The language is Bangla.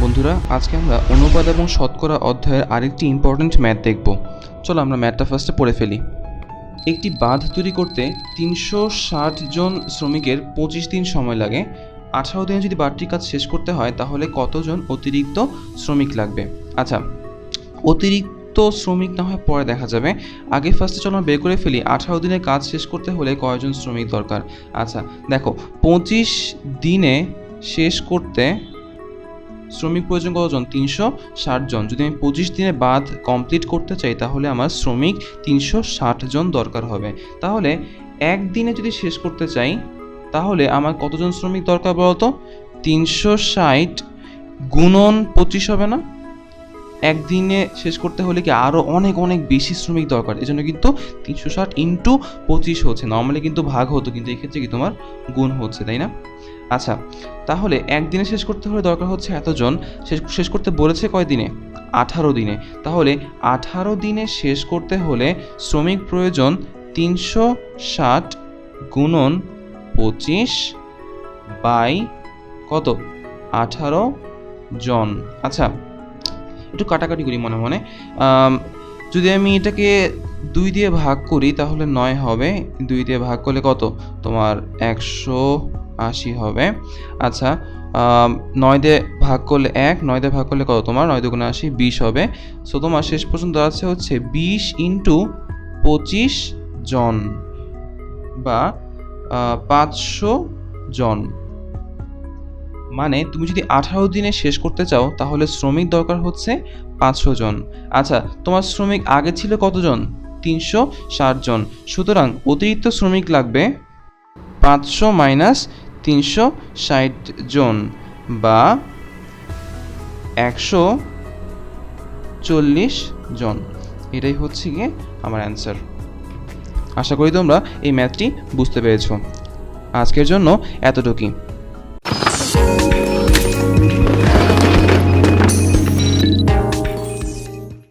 বন্ধুরা, আজকে আমরা অনুপাত এবং শতকরা অধ্যায়ের আরেকটি ইম্পর্ট্যান্ট ম্যাথ দেখব। চলো আমরা ম্যাথটা ফার্স্টে পড়ে ফেলি। একটি বাঁধ তৈরি করতে তিনশো ষাট জন শ্রমিকের পঁচিশ দিন সময় লাগে। আঠারো দিনে যদি বাড়তি কাজ শেষ করতে হয়, তাহলে কতজন অতিরিক্ত শ্রমিক লাগবে? আচ্ছা অতিরিক্ত শ্রমিক না হয় পরে দেখা যাবে। আগে ফার্স্টে চলো বের করে ফেলি। আঠারো দিনে কাজ শেষ করতে হলে কয়জন শ্রমিক দরকার? আচ্ছা দেখো, পঁচিশ দিনে শেষ করতে শ্রমিক প্রয়োজন কতজন? তিনশো ষাট জন। যদি আমি পঁচিশ দিনে বাদ কমপ্লিট করতে চাই, তাহলে আমার শ্রমিক তিনশো ষাট জন দরকার হবে। তাহলে একদিনে যদি শেষ করতে চাই, তাহলে আমার কতজন শ্রমিক দরকার বলতো? তিনশো ষাট গুণন পঁচিশ হবে না? একদিনে শেষ করতে হলে কি আরও অনেক অনেক বেশি শ্রমিক দরকার? এই জন্য কিন্তু তিনশো ষাট ইন্টু পঁচিশ হচ্ছে। নর্মালি কিন্তু ভাগ হতো, কিন্তু এক্ষেত্রে কি তোমার গুণ হচ্ছে, তাই না? আচ্ছা তাহলে একদিনে শেষ করতে হলে দরকার হচ্ছে এতজন। শেষ শেষ করতে বলেছে কয় দিনে? আঠারো দিনে। তাহলে আঠারো দিনে শেষ করতে হলে শ্রমিক প্রয়োজন তিনশো ষাট গুণন পঁচিশ বাই কত? আঠারো জন। আচ্ছা একটু কাটাকাটি করি মনে মনে? যদি আমি এটাকে দুই দিয়ে ভাগ করি, তাহলে নয় হবে। দুই দিয়ে ভাগ করলে কত? তোমার একশো আশি হবে। আচ্ছা নয় দিয়ে ভাগ করলে এক, নয় দিয়ে ভাগ করলে কত তোমার? নয় দুগুণে আশি, বিশ হবে। সো তোমার শেষ পর্যন্ত আছে হচ্ছে বিশ ইন্টু পঁচিশ জন বা পাঁচশো জন। মানে তুমি যদি আঠারো দিনে শেষ করতে চাও, তাহলে শ্রমিক দরকার হচ্ছে পাঁচশো জন। আচ্ছা তোমার শ্রমিক আগে ছিল কতজন? তিনশো ষাট জন। সুতরাং অতিরিক্ত শ্রমিক লাগবে পাঁচশো মাইনাস তিনশো ষাট জন বা একশো চল্লিশ জন। এটাই হচ্ছে গিয়ে আমার অ্যান্সার আশা করি তোমরা এই ম্যাথটি বুঝতে পেরেছ। আজকের জন্য এতটুকুই। Show.